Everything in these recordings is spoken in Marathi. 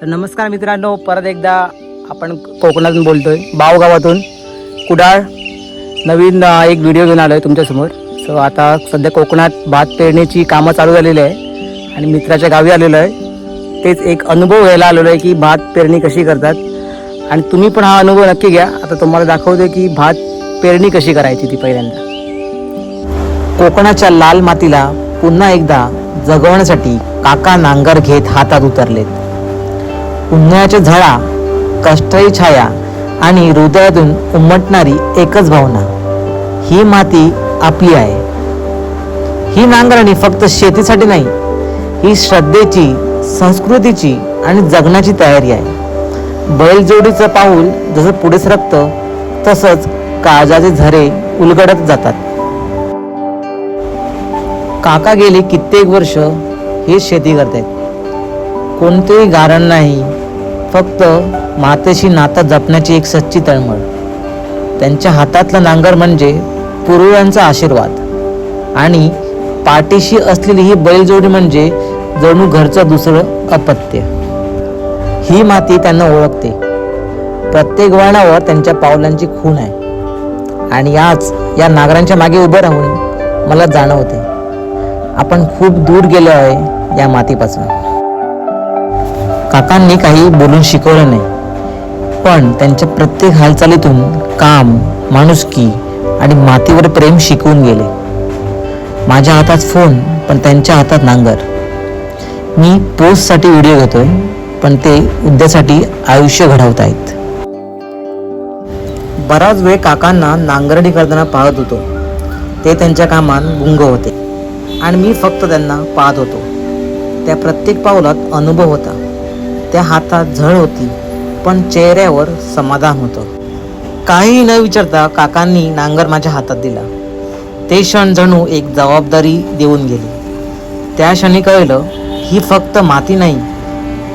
तर नमस्कार मित्रांनो परत एकदा आपण कोकणातून बोलतोय. बावगावातून कुडाळ नवीन एक व्हिडिओ घेऊन आलो आहे तुमच्यासमोर. सो आता सध्या कोकणात भात पेरणीची कामं चालू झालेली आहे आणि मित्राच्या गावी आलेलो आहे. तेच एक अनुभव घ्यायला आलेलो आहे की भात पेरणी कशी करतात. आणि तुम्ही पण हा अनुभव नक्की घ्या. आता तुम्हाला दाखवते की भात पेरणी कशी करायची ती पहिल्यांदा. कोकणाच्या लाल मातीला पुन्हा एकदा जगवण्यासाठी काका नांगर घेत हातात उतरलेत. उन्हाळ्याच्या झळा कष्टाई छाया आणि हृदयातून उमटणारी एकच भावना. ही माती आपली आहे. ही नांगरणी फक्त शेतीसाठी नाही ही श्रद्धेची संस्कृतीची आणि जगण्याची तयारी आहे. बैलजोडीचं पाऊल जसं पुढे सरकतं तसंच काळजाचे झरे उलगडत जातात. काका गेले कित्येक वर्ष हे शेती करतायत. कोणतेही गारण नाही. फक्त मातेशी नातं जपण्याची एक सच्ची तळमळ. त्यांच्या हातातला नांगर म्हणजे पूर्वजांचा आशीर्वाद. आणि पाठीशी असलेली ही बैलजोडी म्हणजे जणू घरचं दुसरं अपत्य. ही माती त्यांना ओळखते. प्रत्येक वळणावर त्यांच्या पावलांची खूण आहे. आणि आज या नागरांच्या मागे उभं राहून मला जाणवते. आपण खूप दूर गेलो आहे या मातीपासून. काकांनी काही बोलून शिकवलं नाही. पण त्यांच्या प्रत्येक हालचालीतून काम माणुसकी आणि मातीवर प्रेम शिकवून गेले. माझ्या हातात फोन पण त्यांच्या हातात नांगर. मी पोस्टसाठी व्हिडिओ घेतोय पण ते उद्यासाठी आयुष्य घडवत आहेत बराच वेळ काकांना नांगरणी करताना पाहत होतो. ते त्यांच्या कामात गुंग होते आणि मी फक्त त्यांना पाहत होतो. त्या प्रत्येक पावलात अनुभव होता. त्या हातात झळ होती पण चेहऱ्यावर समाधान होतं. काही न विचारता काकांनी नांगर माझ्या हातात दिला. ते क्षण जणू एक जबाबदारी देऊन गेली. त्या क्षणी कळलं ही फक्त माती नाही.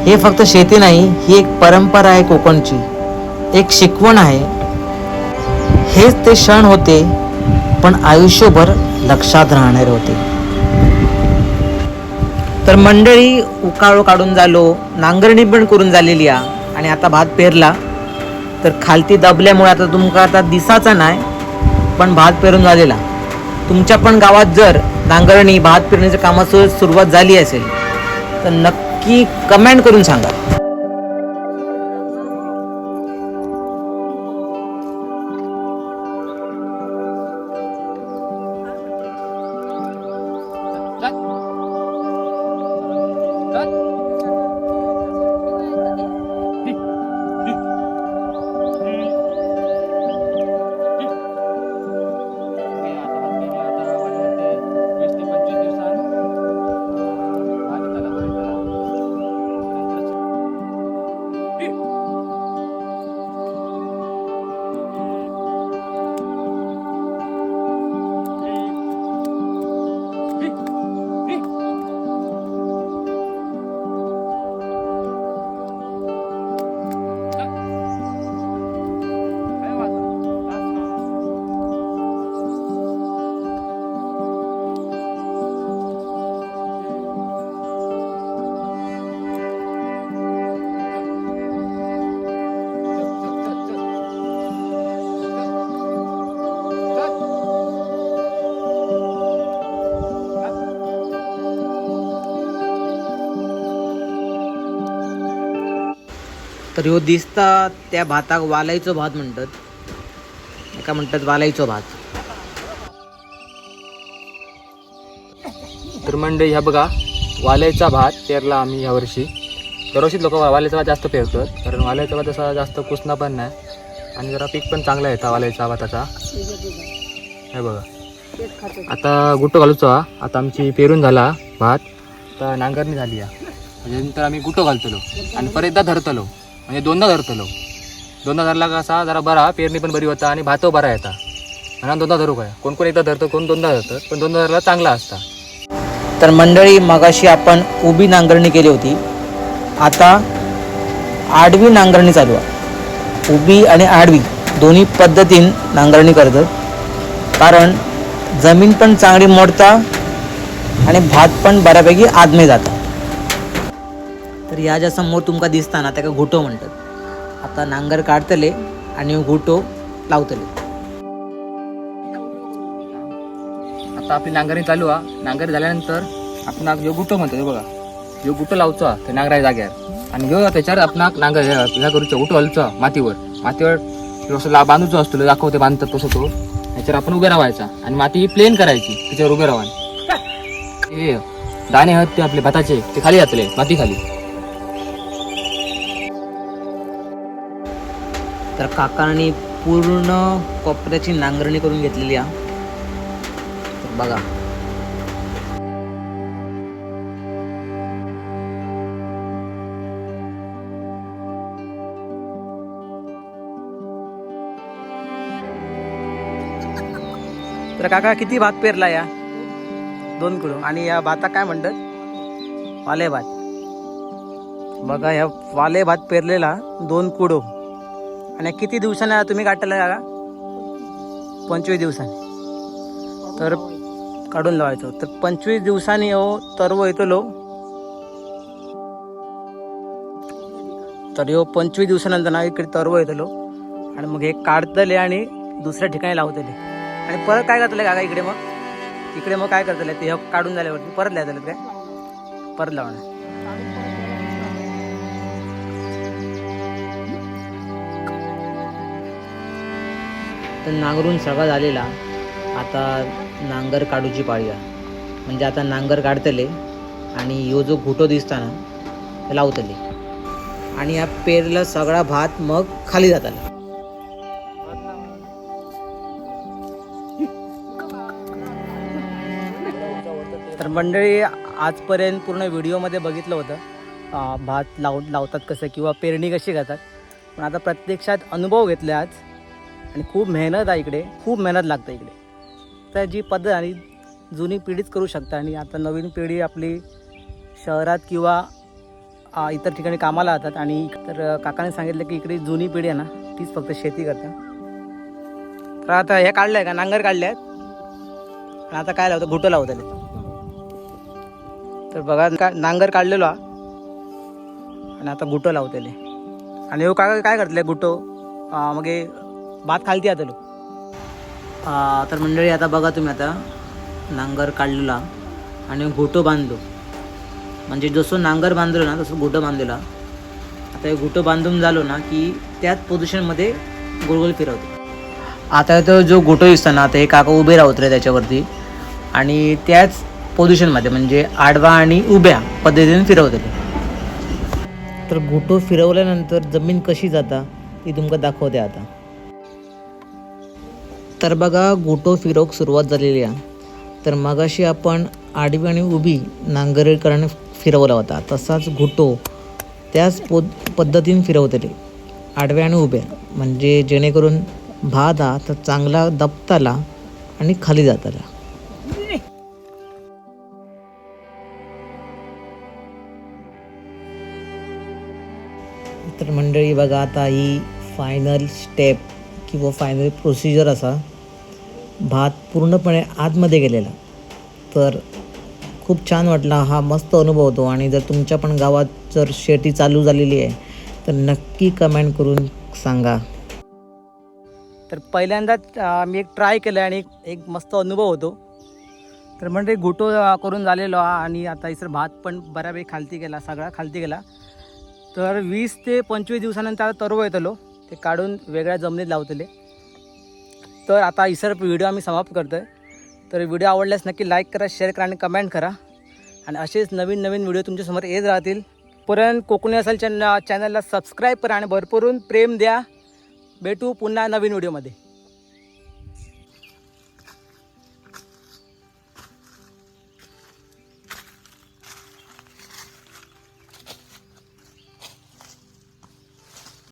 हे फक्त शेती नाही ही एक परंपरा आहे कोकणची. एक शिकवण आहे. हेच ते क्षण होते पण आयुष्यभर लक्षात राहणारे होते. तर मंडळी उकाळो काढून झालो नांगरणी पण करून झालेली आहे आणि आता भात पेरला. तर खालती दबल्यामुळे आता तुमका आता दिसाचा नाही पण भात पेरून झालेला. तुमच्या पण गावात जर नांगरणी भात पेरण्याच्या कामाचं सुरुवात झाली असेल तर नक्की कमेंट करून सांगा. तर ह्यो दिसता त्या भाताक वालायचो भात म्हणतात. एका म्हणतात वालायचो भात. तर मंडळी ह्या बघा वाल्याचा भात पेरला आम्ही यावर्षी दरवर्षी लोक वाल्याचा भात जास्त पेरतात कारण वाल्याचा भात असा जास्त कुसना पण नाही. आणि जरा पीक पण चांगला येतं वाल्याचा भाताचा. हे बघा. आता गुट्टो घालूचो. हा आता आमची पेरून झाला भात. आता नांगरणी झाली आहे म्हणजे नंतर आम्ही गुट्टो घालतलो. आणि परत एकदा धरतलो. म्हणजे दोनदा धरतलो दोनदा धरला कसा जरा बरा पेरणी पण बरी होता आणि भातो बरा येता. म्हणून दोनदा धरू काय? कोण कोण एकदा धरतं कोण दोनदा धरतं पण दोनदा धरला चांगला असता. तर मंडळी मगाशी आपण उभी नांगरणी केली होती. आता आडवी नांगरणी चालू आहे. उभी आणि आडवी दोन्ही पद्धतीन नांगरणी करतात. कारण जमीन पण चांगली मोडता आणि भात पण बऱ्यापैकी आदमे जातात तर ह्या ज्या समोर तुमका दिसता ना ताका घुटो म्हणतात. आता नांगर काढतले आणि घुटो लावतले. आता आपली नांगरणी चालू हा. नांगरणी झाल्यानंतर आपण ह्यो गुटो म्हणतो बघा. ह्यो गुटो लावचो त्या नांगराच्या जाग्यार आणि ह्यो त्याच्यावर आपण नांगर ह्या करूचो गुटो हलचो मातीवर. मातीवर असं बांधूचो असतो दाखवते बांधतात तसं तो. त्याच्यावर आपण उभे राहायचा. आणि माती ही प्लेन करायची त्याच्यावर उभे राहावं हे दाणे आहेत ते आपले भाताचे ते खाली जातले माती खाली. तर काकांनी पूर्ण कोपऱ्याची नांगरणी करून घेतलेली आहे. तर बघा. तर काका किती भात पेरला या? दोन किलो. आणि या भाता काय म्हणतात? वाले भात. बघा या वाले भात पेरलेला दोन कुडो आणि किती दिवसांनी तुम्ही काढलेला का पंचवीस दिवसांनी. तर काढून लावायचो. तर पंचवीस दिवसांनी हो तरव येतलो तर ह्यो पंचवीस दिवसानंतर ना इकडे तरव येतलो आणि मग हे काढतले आणि दुसऱ्या ठिकाणी लावतले. आणि परत काय करतले काका इकडे मग? इकडे मग काय करतले? ते हे काढून झाल्यावरती परत लावतले काय? परत लावणार. तर नांगरून सगळा झालेला. आता नांगर काढूची पाळी म्हणजे आता नांगर काढतले आणि ह्यो जो घुटो दिसताना लावतले. आणि या पेरला सगळा भात मग खाली जाताला. तर मंडळी आजपर्यंत पूर्ण व्हिडिओमध्ये बघितलं होतं भात लाव लावतात कसं किंवा पेरणी कशी करतात. पण आता प्रत्यक्षात अनुभव घेतले आज आणि खूप मेहनत आहे इकडे. खूप मेहनत लागते इकडे. तर जी पद्धत आणि जुनी पिढीच करू शकता आणि आता नवीन पिढी आपली शहरात किंवा इतर ठिकाणी कामाला जातात आणि तर काकाने सांगितलं की इकडे जुनी पिढी आहे ना तीच फक्त शेती करते. तर आता हे काढलं आहे का? नांगर काढले आहेत आणि आता काय लावतं घुटं लावतं तर बघा का नांगर काढलेलो हा. आणि आता घुटं लावतेले. आणि हो काय काय करतले? घुटो मग भात खालती आतलो तर मंडळी आता बघा तुम्ही आता नांगर काढलेला आणि घोटो बांधलो. म्हणजे जसं नांगर बांधलो ना तसं घोटं बांधलेला. आता हे घोटं बांधून झालो ना की त्याच पोझिशनमध्ये गोलगोल फिरवतो. आता तो जो गोटो दिसतो ना आता हे काका उभे राहत रे त्याच्यावरती. आणि त्याच पोझिशनमध्ये म्हणजे आडवा आणि उभ्या पद्धतीने फिरवतले तर गोटो फिरवल्यानंतर जमीन कशी जाता ती तुमका दाखवते आता. तर बघा गोटो फिरोक सुरुवात झालेली आहे. तर मगाशी आपण आडवी आणि उभी नांगरेकराने फिरवला होता. तसाच घोटो त्याच पो पद्धतीने फिरवतले. आडव्या आणि उभ्या. म्हणजे जेणेकरून भात हा तर चांगला दबताला आणि खाली जाताला. तर मंडळी बघा आता ही फायनल स्टेप किंवा फायनल प्रोसिजर असा. भात पूर्णपणे आतमध्ये गेलेला. तर खूप छान वाटला. हा मस्त अनुभव होतो. आणि जर तुमच्या पण गावात जर शेती चालू झालेली आहे तर नक्की कमेंट करून सांगा. तर पहिल्यांदाच मी एक ट्राय केलं आणि एक- एक मस्त अनुभव होतो. तर म्हणजे घुटो करून झालेलो हा आणि आता इसर भात पण बऱ्यापैकी खालती गेला सगळा खालती गेला. तर वीस ते पंचवीस दिवसानंतर आता तरव येतलो. ते काढून वेगळ्या जमिनीत लावतले. तर आता इसर व्हिडिओ आम्ही समाप्त करतो आहे तर व्हिडिओ आवडल्यास नक्की लाईक करा शेअर करा आणि कमेंट करा. आणि असेच नवीन नवीन व्हिडिओ तुमच्यासमोर येत राहतील. परंत कोकणी असेल चॅन चॅनलला सबस्क्राईब करा आणि भरपूरून प्रेम द्या. भेटू पुन्हा नवीन व्हिडिओमध्ये